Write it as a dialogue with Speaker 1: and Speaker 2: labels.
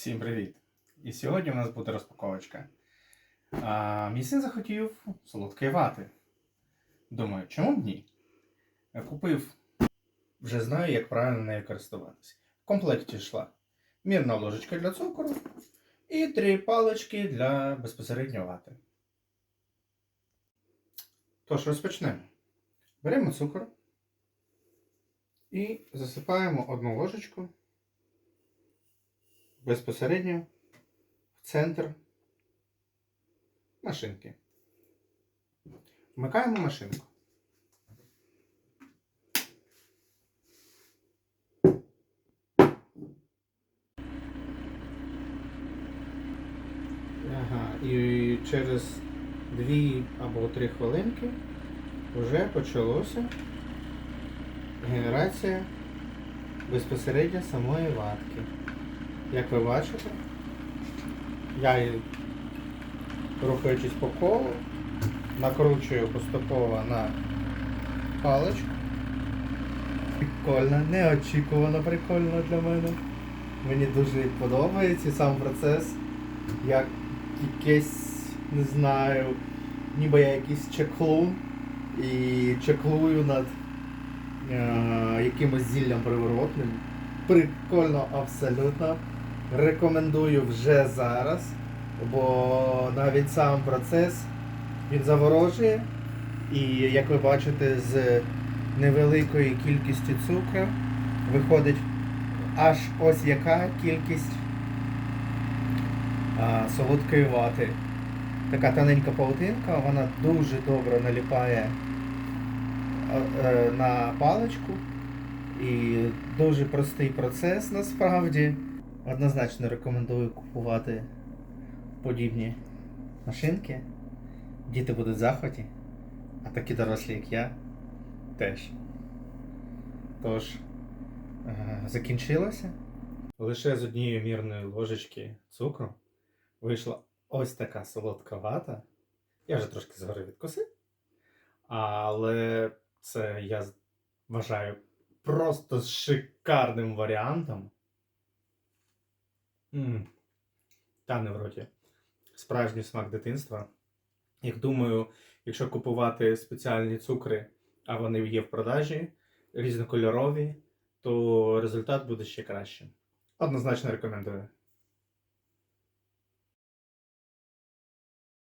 Speaker 1: Всім привіт! І сьогодні у нас буде розпаковочка. А, мій син захотів солодкої вати. Думаю, чому б ні? Купив, вже знаю, як правильно нею користуватися. В комплекті йшла мірна ложечка для цукру і три палички для безпосередньо вати. Тож, розпочнемо. Беремо цукор і засипаємо одну ложечку безпосередньо в центр машинки. Вмикаємо машинку. Ага, і через 2 або 3 хвилинки вже почалося генерація безпосередньо самої ватки. Як ви бачите, я її, рухаючись по колу, накручую поступово на паличку. Прикольно, неочікувано прикольно для мене. Мені дуже подобається сам процес. Як якийсь, не знаю, ніби я якийсь чеклун і чеклую над е, якимось зіллям приворотним. Прикольно абсолютно. Рекомендую вже зараз, бо навіть сам процес він заворожує. І як ви бачите, з невеликої кількістю цукру виходить аж ось яка кількість солодкої вати. Така тоненька паутинка, вона дуже добре наліпає е, на паличку. І дуже простий процес насправді. Однозначно рекомендую купувати подібні машинки. Діти будуть в захваті, а такі дорослі, як я, теж. Тож, е, закінчилося. Лише з однієї мірної ложечки цукру вийшла ось така солодка вата. Я вже трошки згори відкусив. Але це я вважаю просто шикарним варіантом. М. Та не в роті. Справжній смак дитинства. Як думаю, якщо купувати спеціальні цукри, а вони є в продажі, різнокольорові, то результат буде ще кращим. Однозначно рекомендую.